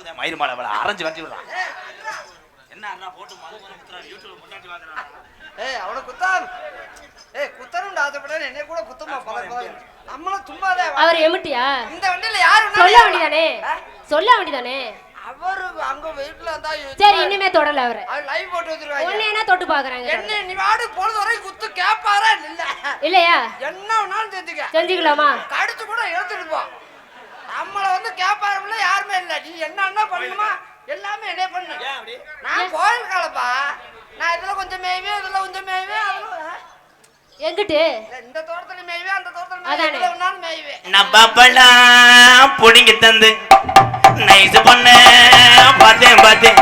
அளவுதான் மயிர் மாலை அவளை அரைஞ்சு வச்சு விடுறான். என்ன அண்ணா போட்டு மது மது குத்துறான் யூடியூப்ல முன்னாடி வாங்குறான் ஏய் அவனை குத்தான். ஏய் குத்தணும் ஆசைப்பட என்னை கூட குத்தமா பல பல. நம்மளும் வா- அவர் எமிட்டியா இந்த வண்டியில யாரு சொல்ல. வேண்டியதானே? சொல்ல வேண்டியதானே? அவரு அங்க வீட்டுல இருந்தா சரி இனிமே தொடல அவரை. அவர் லைவ் போட்டு வச்சிருவாங்க ஒன்னு என்ன தொட்டு பாக்குறாங்க என்ன நீ வாடு பொழுது வரைக்கும் குத்து கேப்பாரா இல்ல. இல்லையா? என்ன வேணாலும் செஞ்சுக்க. செஞ்சுக்கலாமா? கடிச்சு கூட எடுத்துட்டு போ. நம்மள வந்து கேப்பாருல யாருமே இல்ல. நீ என்ன பண்ணணுமா எல்லாமே என்ன பண்ணு. ஏன் அப்படி? நான் கோயில் காலப்பா நான் இதுல கொஞ்சம் மேய்வேன் இதுல கொஞ்சம் அதுல எங்கிட்டு? இல்ல, இந்த தோட்டத்துல மேய்வேன் அந்த தோட்டத்துல வேணாலும் மேய்வேன். நப்பப்பெல்லாம் புடிங்கி தந்து. நைஸ் பண்ண. பார்த்தேன் பார்த்தேன்.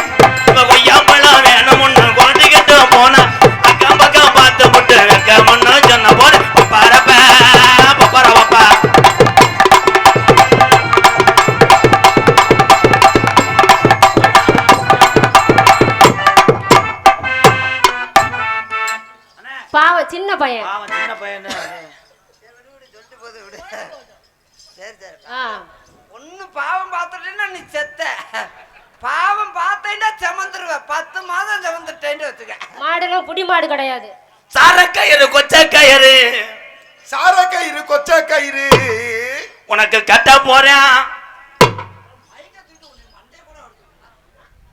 பாவம் பார்த்தேன்னா செமந்துருவ பத்து மாதம் செமந்துட்டேன்னு வச்சுக்க. மாடுனா புடி மாடு கிடையாது. சாரக்கயிறு கொச்சக்கயிறு. சார கயிறு கொச்ச கயிறு உனக்கு கட்ட போறேன்.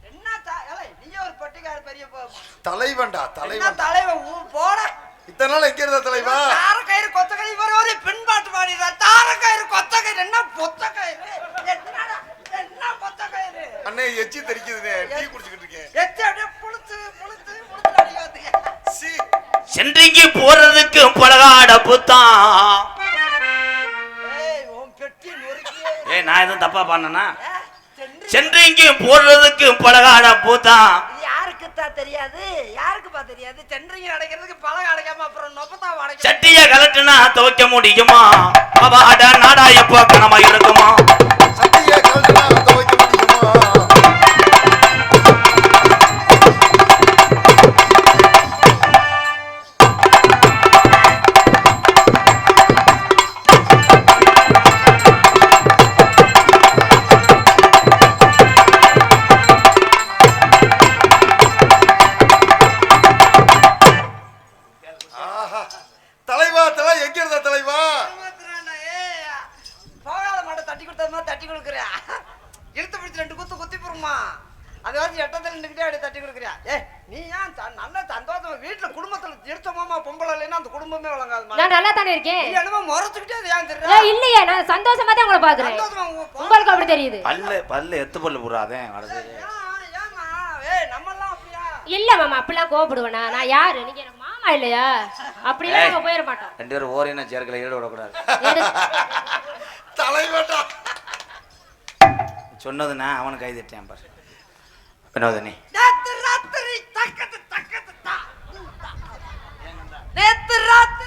என்ன தா- ஏலே, நீயே ஒரு பட்டிக்கார பெரிய போ- தலைவன்டா தலைவன்? தலைவன் போட. இத்தனை நாள் எங்க இருந்த தலைவா? தார கயிறு கொத்த கயிறு ஒரு பின்பாட்டு பாடிடுற தார கயிறு கொத்த கயிறு என்ன பொத்த கயிறு என்னடா? என்ன பொத்த கயிறு அண்ணே எச்சி தெரிக்குதுனே டீ குடிச்சுக்கிட்டு இருக்கேன். அப்படியே புளுத்து புளுத்து புளுத்து அடிக்காதுங்க. சீ. சென்றிங்கி போறதுக்கு பலகாட புத்தான் ஏய் உன் பெட்டி நொறுக்கியே. ஏய் நான் எதுவும் தப்பா பண்ணனா? ஏ, சென்று. சென்றிங்கி போடுறதுக்கு பலகாட பூத்தான் யாருக்குத்தான் தெரியாது? யாருக்குப்பா தெரியாது? சென்ட்ரிங்க அடைக்கிறதுக்கு பழக அடைக்காம அப்புறம் நொப்பத்தான் அடைக்க சட்டிய கலட்டுனா துவைக்க முடியுமா? அவாட நாடா எப்போ கனமா இருக்குமா? சட்டியை பல்லு பல்லு எத்து பல்லு அப்படியா? இல்ல மாமா அப்படிலாம் கோவப்படுவேனா நான் யாரு நீங்க எனக்கு மாமா இல்லையா அப்படிலாம். நம்ம போயிட மாட்டோம் ரெண்டு பேரும் ஓரின சேர்க்கல ஈடு விடக்கூடாது எடு. தலைவன்டா சொன்னதுன்னா அவனை கை தட்டேன் பாரு வினோதனி நேத்து ராத்திரி தக்கத்து தக்கத்து தா. நேத்து ராத்திரி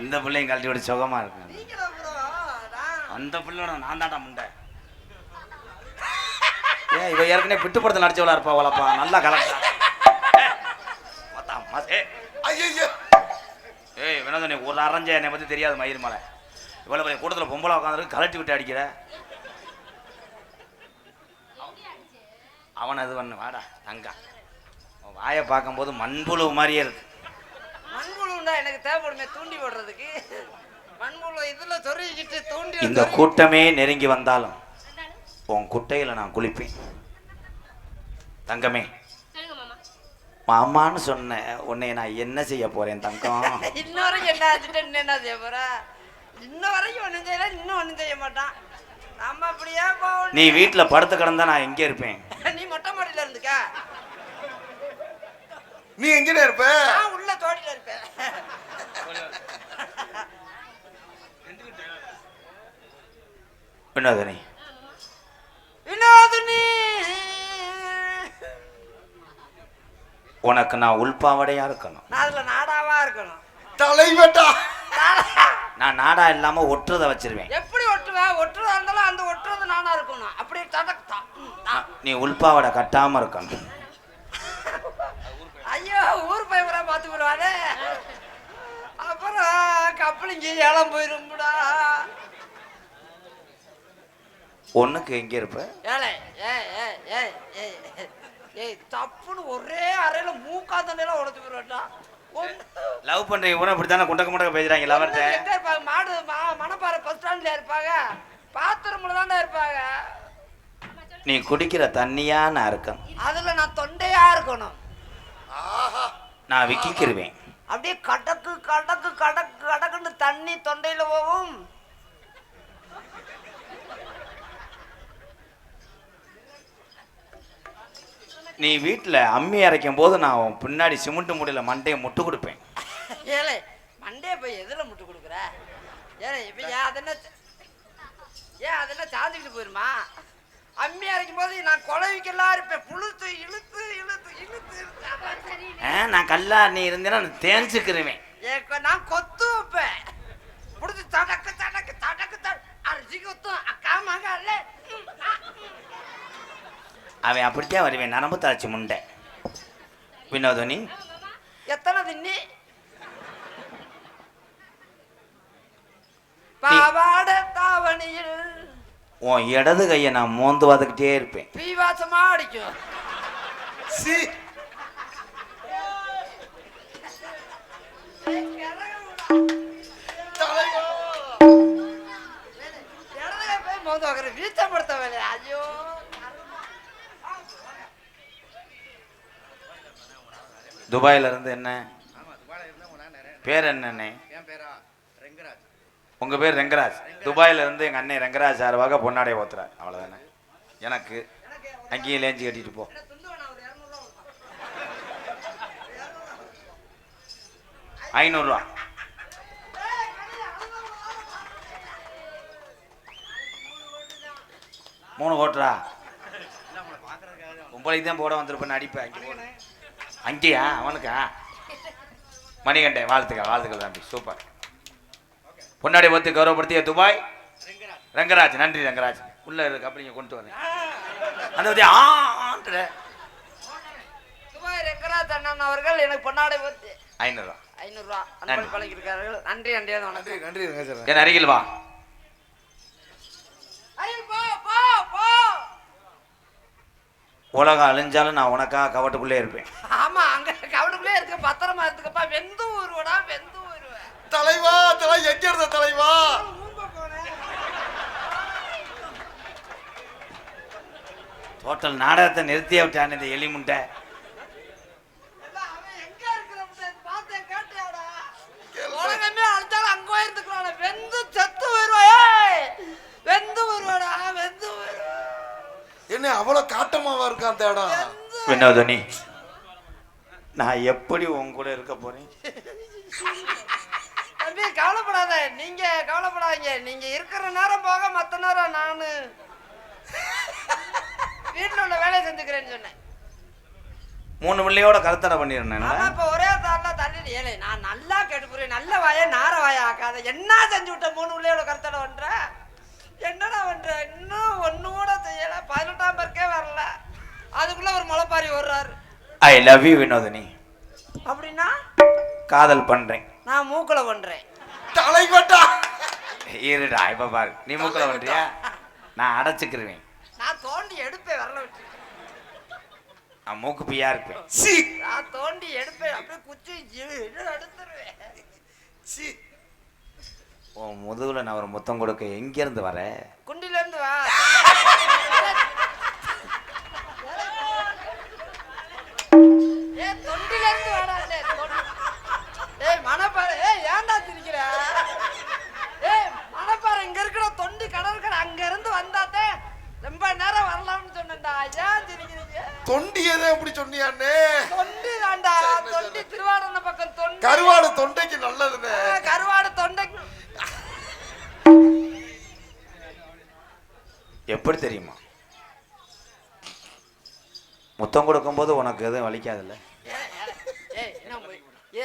இந்த பிள்ளையும் கழட்டி விட சுகமா இருக்கு அந்த பிள்ளையோட நான் தான்டா முண்டை. ஏன் இவ ஏற்கனவே பிட்டு படத்தில் நடிச்சவளா இருப்பா வளப்பா நல்லா கலட்டா ஐயோ ஏய். வினோதனி ஒரு அரைஞ்ச என்னை பத்தி தெரியாது மயிர் மலை. இவ்வளவு பெரிய கூட்டத்தில் பொம்பளை உட்காந்துருக்கு கலட்டி விட்டு அடிக்கிற. அவன் அது பண்ணு வாடா தங்கா. வாயை பார்க்கும்போது மண்புழு மாதிரியே இருக்கு. மண்புழுன்னா எனக்கு தேவைப்படுமே தூண்டி விடுறதுக்கு. மண்புழு இதுல சொருகிக்கிட்டு தூண்டி இந்த கூட்டமே நெருங்கி வந்தாலும் உன் குட்டையில நான் குளிப்பேன். தங்கமே. மாமான்னு சொன்ன உன்னை நான் என்ன செய்ய போறேன் தங்கம்? இன்ன வரைக்கும் என்ன ஆச்சுட்டு இன்னும் என்ன செய்ய போற? இன்ன வரைக்கும் ஒண்ணும் செய்யல இன்னும் ஒண்ணும் செய்ய மாட்டான். நம்ம அப்படியே போகணும். நீ வீட்டுல படுத்து கிடந்தா நான் எங்கே இருப்பேன்? நீ மொட்டை மாடியில இருந்துக்க. நீ எங்கடா இருப்ப? நான் உள்ள தோட்டில இருப்பேன். வினோதனி. வினோதினி! உனக்கு நான் உள்பாவடையா இருக்கணும். நான் அதுல நாடாவா இருக்கணும். தலைவன்டா நான் நாடா இல்லாம ஒட்டுறத வச்சிருவேன். எப்படி ஒட்டுவேன் ஒட்டுறதா இருந்தாலும் அந்த ஒட்டுறது நானா இருக்கணும். அப்படி தடக்தா நீ உள்பாவடை கட்டாம இருக்கணும் ஐயோ ஊர் பையன் பார்த்து விடுவானே. இங்க ஏலம் போயிரும்டா ஒண்ணுக்கு எங்க இருப்ப? ஏலே ஏய் தப்புன்னு ஒரே அறையில மூக்காந்தண்டையில உடச்சு போயிடுவாட்டா லவ் பண்றீங்க கூட இப்படித்தானே குண்டக்க முண்டக்க பேசுறாங்க லவர்ட்ட எங்க இருப்பாங்க? மாடு மா- மணப்பாறை பஸ் ஸ்டாண்ட்ல இருப்பாங்க. பாத்திரம்ல தானே இருப்பாங்க. நீ குடிக்கிற தண்ணியான அர்த்தம் அதுல நான் தொண்டையா இருக்கணும். ஆஹா. நான் விக்கிக்கிருவேன். அப்படியே கடக்கு கடக்கு கடக்கு கடக்குன்னு தண்ணி தொண்டையில போகும். நீ வீட்டுல அம்மி அரைக்கும் போது நான் பின்னாடி சிமெண்ட் மூடையில மண்டையை முட்டு கொடுப்பேன். ஏலே மண்டே போய் எதுல முட்டு கொடுக்குற? ஏலே இப்ப ஏன் அதென்ன ஏன் அதெல்லாம் சாஞ்சுக்கிட்டு போயிருமா? அம்மி அரைக்கும் போது நான் குழவிக்கெல்லாம் இருப்பேன் புழுத்து இழுத்து இழுத்து இழுத்து இழுத்து. நான் கல்லா நீ இருந்தேன்னா நான் கொ- நான் கொத்து வைப்பேன். புடிச்சு தடக்கு தடக்கு தடக்கு தட. அரிசி கொத்தும் அக்கா மகால அவன் அப்படித்தான் வருவேன். நரம்பு தாழ்ச்சி முண்டை. வினோதனி. எத்தனை தின்னி தாவணியில் உன் இடது கையை நான் மோந்து வாதுக்கிட்டே இருப்பேன் பீவாசமா அடிக்கும் சி துபாயில இருந்து என்ன? பேர் என்னண்ணே என் பேரா ரெங்கராஜ். உங்க பேர் ரெங்கராஜ். துபாயில இருந்து எங்க அண்ணன் ரெங்கராஜ் சார்பாக பொன்னாடை ஓத்துறாரு. அவ்வளவுதானே? எனக்கு அங்கேயும் லேஞ்சு கட்டிட்டு போ. ஐநூறுரூவா மூணு ஓட்டுறா உங்களுக்கு தான் போட வந்திருப்பேன் அடிப்பேன். அங்கே அங்கேயா? அவனுக்கா? மணிகண்டன் வாழ்த்துக்கள் வாழ்த்துக்கள் தம்பி. சூப்பர். பொன்னாடி பத்து கௌரவப்படுத்திய துபாய். ரங்கராஜ். நன்றி ரங்கராஜ். உள்ள இருக்கு அப்படிங்க கொண்டு வரேன் அந்த பத்தி ஆன்ற. துபாய் ரெங்கராஜ் அண்ணன் அவர்கள் எனக்கு பொன்னாடை போட்டு ஐநூறுரூவா ஐநூறுரூவா அன்பளி பழகிருக்கார்கள் நன்றி நன்றி நன்றி வணக்கம். நன்றி என் அருகில் வா. அருள் போ போ போ. உலகம் அழிஞ்சாலும் நான் உனக்காக கவட்டுக்குள்ளே இருப்பேன். ஆமா அங்க கவனுக்குள்ளே இருக்க பத்திரமா இருந்துக்கப்பா. வெந்து ஊருவடா வெந்து தலைவா தலை எங்க இருந்த தலைவா? டோட்டல் நாடகத்தை நிறுத்தியே விட்டான் இந்த எலி முண்டை. அவன் எங்க இருக்கிற பார்த்தேன் கேட்டியாடா? உலகமே அழிச்சாலும் அங்க போயிருந்துக்கலாம் வெந்து செத்து போயிருவாய் வெந்து வருவாடா வெந்து வருவா என்ன அவ்வளவு காட்டமாவா இருக்கா அந்த இடம்? வினோதனி நான் எப்படி உன் கூட இருக்க போறேன்? தம்பி கவலைப்படாத. நீங்க கவலைப்படாதீங்க. நீங்க இருக்கிற நேரம் போக மத்த நேரம் நானு வீட்டுல உள்ள வேலையை செஞ்சுக்கிறேன்னு சொன்னேன். மூணு பிள்ளையோட கருத்தடை ஆமா இப்ப ஒரே தாரில தள்ளிட்டு ஏலே நான் நல்லா கேட்டு புரியும் நல்ல வாய நார வாய ஆக்காத. என்ன செஞ்சு விட்ட மூணு பிள்ளையோட கருத்தடை பண்ற? என்னடா பண்ற? இன்னும் ஒண்ணு கூட செய்யல. பதினெட்டாம் பேருக்கே வரல. அதுக்குள்ள ஒரு முளைப்பாரி வர்றாரு ஐ லவ் யூ வினோதினி. அப்படின்னா? காதல் பண்றேன். நான் மூக்குல பண்றேன் தலைவட்டா இருடா இப்ப பாரு. நீ மூக்கல பண்றியா நான் அடைச்சுக்கிருவேன். நான் தோண்டி எடுப்பேன் வரல விட்டு. நான் மூக்கு பியா இருப்பேன் சி. நான் தோண்டி எடுப்பேன் அப்படியே குச்சி எடுத்துருவேன் சி. உன் முதுகுல நான் ஒரு முத்தம் கொடுக்க எங்க இருந்து வர? குண்டில இருந்து வா. ஏ தொண்டில இருந்து வாடா. ஏய் மணப்பாறை ஏய் ஏன்டா சிரிக்கிற? ஏய் மணப்பாறை இங்க இருக்கிற தொண்டி கடற்கரை அங்க இருந்து வந்தாத்தே ரொம்ப நேரம் வரலாம்னு சொன்னேன்டா. ஏன் சிரிக்கிறீங்க? தொண்டியதே எப்படி சொன்னியாண்ணே? தொண்டி தான்டா. தொண்டி திருவாடன பக்கம் தொண்டி. கருவாடு தொண்டைக்கு நல்லதுண்ணே. ஆ, கருவாடு தொண்டை. எப்படி தெரியுமா? முத்தம் கொடுக்கும்போது உனக்கு எதுவும் வலிக்காதுல்ல?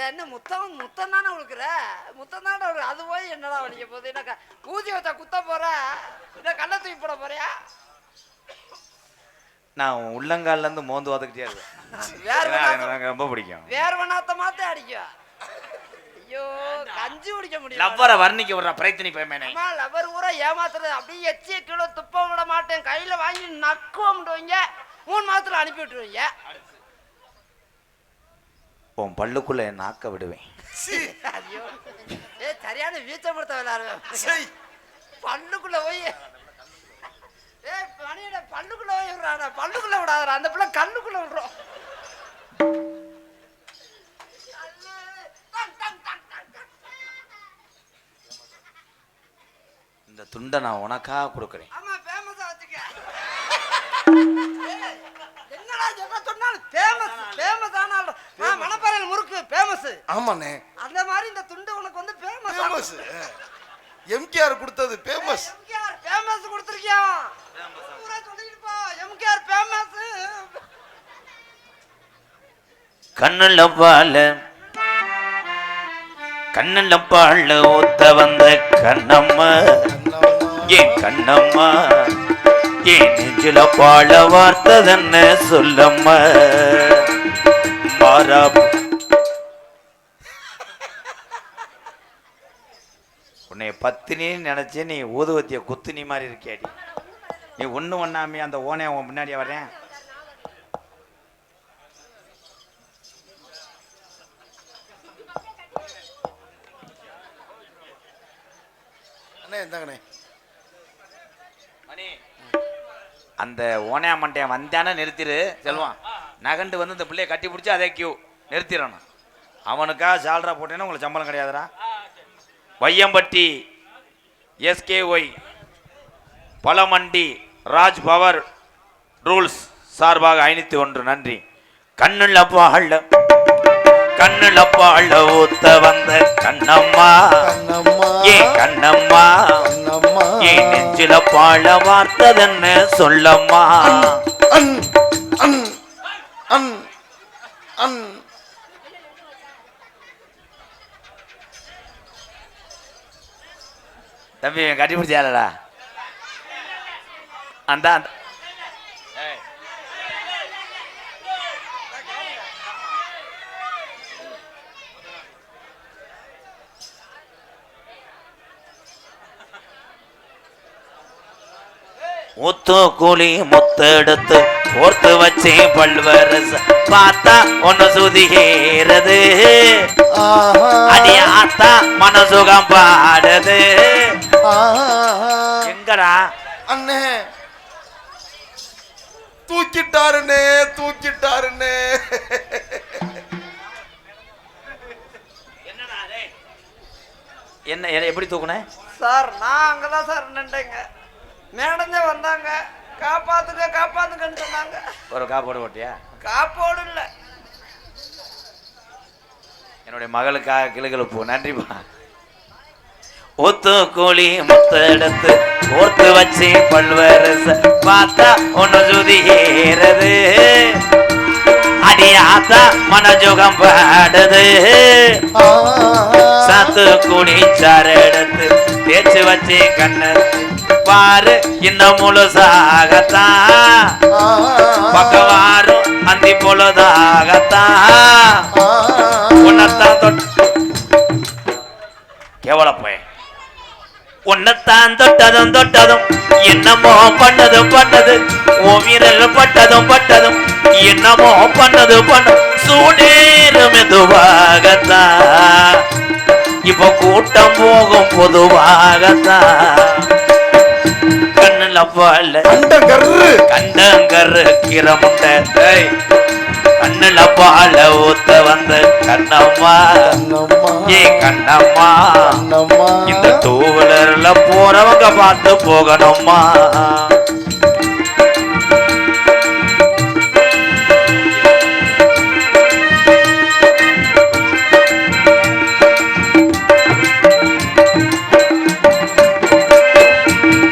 என்ன முத்தம் முத்தம் தானே கொடுக்குற முத்தம் தானே கொடுக்குற அது போய் என்னடா வலிக்க போகுது? என்ன ஊசி வச்சா குத்த போற? இல்லை கண்ணை தூக்கி போட போறியா? நான் உள்ளங்கால்ல இருந்து மோந்து வாத்துக்கிட்டே இருக்கேன் எனக்கு ரொம்ப பிடிக்கும். வேற வண்ணாத்த மாத்த அடிக்கும். ஐயோ கஞ்சி குடிக்க முடியும்? லவ்வரை வர்ணிக்க விடுற பிரயத்தனி பேமேனே அம்மா லவர் ஊரா ஏமாத்துறது. அப்படியே எச்சிய கிலோ துப்ப விட மாட்டேன். கையில வாங்கி நக்குவோம்டுவீங்க மூணு மாசத்துல அனுப்பி விட்டுருவீங்க உன் பல்லுக்குள்ள என் நாக்க விடுவேன். சீ. ஐயோ. ஏ சரியான வீச்சப்படுத்த விளையாடுவேன் சரி. பல்லுக்குள்ள போய். ஏ பணியிட பல்லுக்குள்ள போய் விடுறாடா. பல்லுக்குள்ள விடாதடா. அந்த பிள்ளை கல்லுக்குள்ள விடுறோம். இந்த துண்டை நான் உனக்காக கொடுக்குறேன். என்னடா சொன்னாலும் ஃபேமஸ் ஃபேமஸ் ஆனால் ஆமாண்ணே. அந்த மாதிரி இந்த துண்டு உனக்கு வந்து famous famous M K R கொடுத்தது famous M K R famous கொடுத்துருக்கியா? பூரா சொல்லிட்டு போ எம்கேஆர் ஃபேமஸ் கண்ணுல பால கண்ணுல பால ஊத்த வந்த கண்ணம்மா. ஏன் கண்ணம்மா ஏன் நெஞ்சில பாழ வார்த்ததென்ன சொல்லம்மா. மாறா பத்தினின்னு நினைச்சு நீ ஊதுவத்திய குத்துனி மாதிரி இருக்கியாடி? நீ ஒண்ணு ஒண்ணாமே அந்த ஓனே உன் முன்னாடியே வரேன் அந்த ஓனையா மண்டையன் வந்தானே நிறுத்திடு செல்வான் நகண்டு வந்து இந்த பிள்ளைய கட்டி பிடிச்சி அதே கியூ நிறுத்திடணும். அவனுக்காக சால்ரா போட்டேன்னா உங்களுக்கு சம்பளம் கிடையாதுடா. வையம்பட்டி எஸ்கேஒய் பழமண்டி ராஜ் பவர் ரூல்ஸ் சார்பாக ஐநூத்தி ஒன்று. நன்றி. கண்ணுல பாழ கண்ணுல பாழ ஊத்த வந்த கண்ணம்மா. ஏ கண்ணம்மா. ஏன் நெஞ்சில பாழ வார்த்ததென்ன சொல்லம்மா. அன் அன் அன். தம்பி கட்டி பிடிச்சாலடா அந்த அந்த. முத்து கூலி முத்தெடுத்து கோர்த்து வச்சே பல்வரச பார்த்தா ஒன்னு சுதிகேறது. அடி ஆத்தா மனசுகம் பாடுது. எங்கடா? அண்ணே. தூக்கிட்டாருண்ணே தூக்கிட்டாருண்ணே. என்ன என்ன எப்படி தூக்குன? சார் நான் அங்கதான் சார் நின்றேங்க மேடஞ்ச வந்தாங்க. காப்பாத்துங்க காப்பாத்துங்கன்னு சொன்னாங்க. ஒரு காப்போடு போட்டியா காப்போடு இல்ல. என்னுடைய மகளுக்காக கிளுகிழப்பு நன்றிப்பா ஒத்து கோழி முத்த எடுத்து கோர்த்து வச்சு பல்வரச பார்த்தா ஒன்னு சுதி ஏறது அடியாத்தா மனஜோகம் பாடுது. சாத்து குடி சாறு எடுத்து தேய்ச்சி வச்சு கண்ணு பாரு இன்னும் முழுசாகத்தான் பக்கவாரும் அந்தி பொழுதாகத்தான் உன்னைத்தான் தொட்டு கேவல போய் உன்னைத்தான் தொட்டதும் தொட்டதும் என்னமோ பண்ணதும் பண்ணது உன் விரல் பட்டதும் பட்டதும் என்னமோ பண்ணது பண்ண சூடேறு மெதுவாகத்தான் இப்போ கூட்டம் போகும் பொதுவாகத்தான் கண்ணுல பால கர்ரு. கண்டங்கரு கிரமுண்ட கண்ணுல பால ஊத்த வந்த கண்ணம்மா. கண்ணம்மா. ஏ கண்ணம்மா. இந்த டூவீலர்ல போறவங்க பார்த்து போகணுமா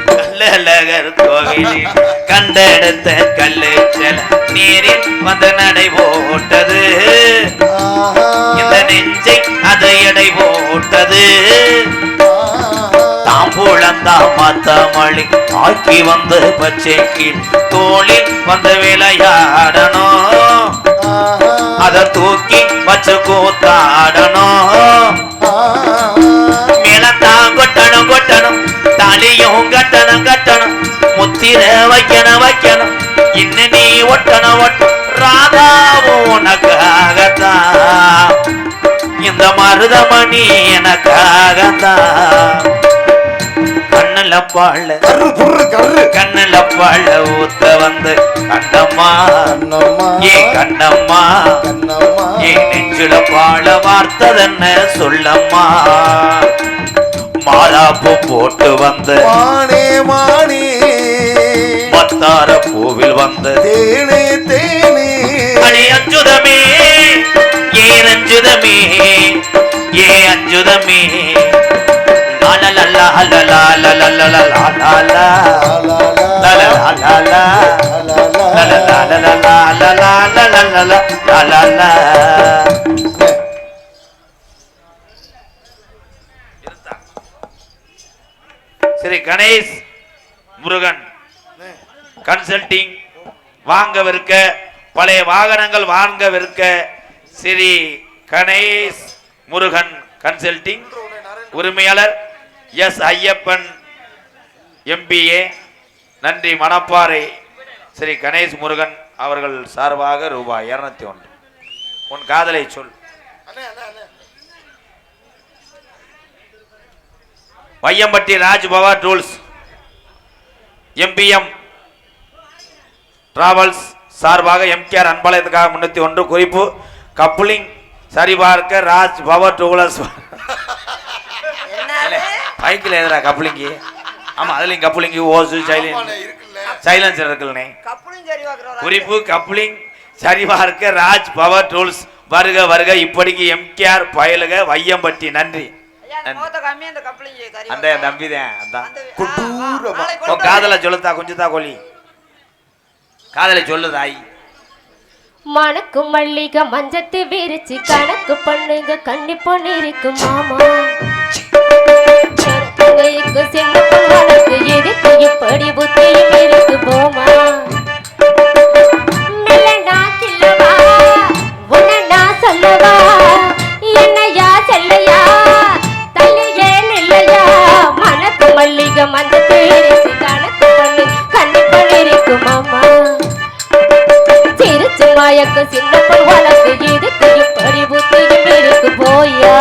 கள்ளழகர் கோவிலில் கண்டெடுத்த கல்லு நீரில் வந்து நடை மாலை போட்டது. தாம்பூழந்தா மத்தமளி ஆக்கி வந்து பச்சை கீழ் தோளில் வந்து விளையாடணும். அதை தூக்கி வச்சு கூத்தாடணும். மேலத்தான் கொட்டணும் கொட்டணும். தாலியும் கட்டணம் கட்டணும். முத்திர வைக்கணும் வைக்கணும். இன்னும் நீ ஒட்டணும் ஒட்டும் ராதாவும் உனக்காகத்தான். இந்த மருதமணி எனக்காகத்தான் கண்ணுல பாழ கண்ணுல பாழ ஊத்த வந்து கண்ணம்மா ஏ கண்ணம்மா ஏ நெஞ்சுல பாழ வார்த்ததென்ன சொல்லம்மா. மாலாப்பு போட்டு வந்து மானே மானே. மத்தார பூவில் வந்து தேனே தேனே. அடே அஞ்சுதமே ஏ ஏ அஞ்சுதமே சரி கணேஷ் முருகன் கன்சல்டிங் வாங்கவிருக்க பழைய வாகனங்கள் வாங்கவிருக்க ஸ்ரீ கணேஷ் முருகன் கன்சல்டிங் உரிமையாளர் எஸ் ஐயப்பன் எம்பிஏ. நன்றி மணப்பாறை ஸ்ரீ கணேஷ் முருகன் அவர்கள் சார்பாக ரூபாய் இருநூத்தி ஒன்று. உன் காதலை சொல். Vaiyampatti ராஜ்பவா tools. M B M travels சார்பாக எம்கேஆர் அன்பாலயத்துக்காக முன்னூத்தி ஒன்று. குறிப்பு கப்ளிங் சரிபார்க்க ராஜ் பவர் டூலர்ஸ். பைக்கில் எதுரா கப்ளிங்கு? ஆமா அதுலயும் கப்ளிங்கு ஓசு சைலன். சைலன்சர் இருக்குல்லண்ணே குறிப்பு கப்ளிங் சரிபார்க்க ராஜ் பவர் டூல்ஸ். வருக வருக இப்படிக்கு எம்கேஆர் பயலுக வையம்பட்டி நன்றி. அந்த உன் கொண்டு காதலை சொல்லுதா கொஞ்சத்தா கொல்லி காதலை சொல்லுதாய். மணக்கு மல்லிகை மஞ்சத்து விரிச்சு கணக்கு பண்ணுங்க கண்ணி பொண்ணு இருக்கு மாமா எனக்கு எதுக்கு இப்படி புத்தியும் இருக்கு போமா. சிரிச்சு மயக்க சின்ன பொன் வழக்கு இதுக்கு இப்படி புத்தியும் இருக்கு போயா?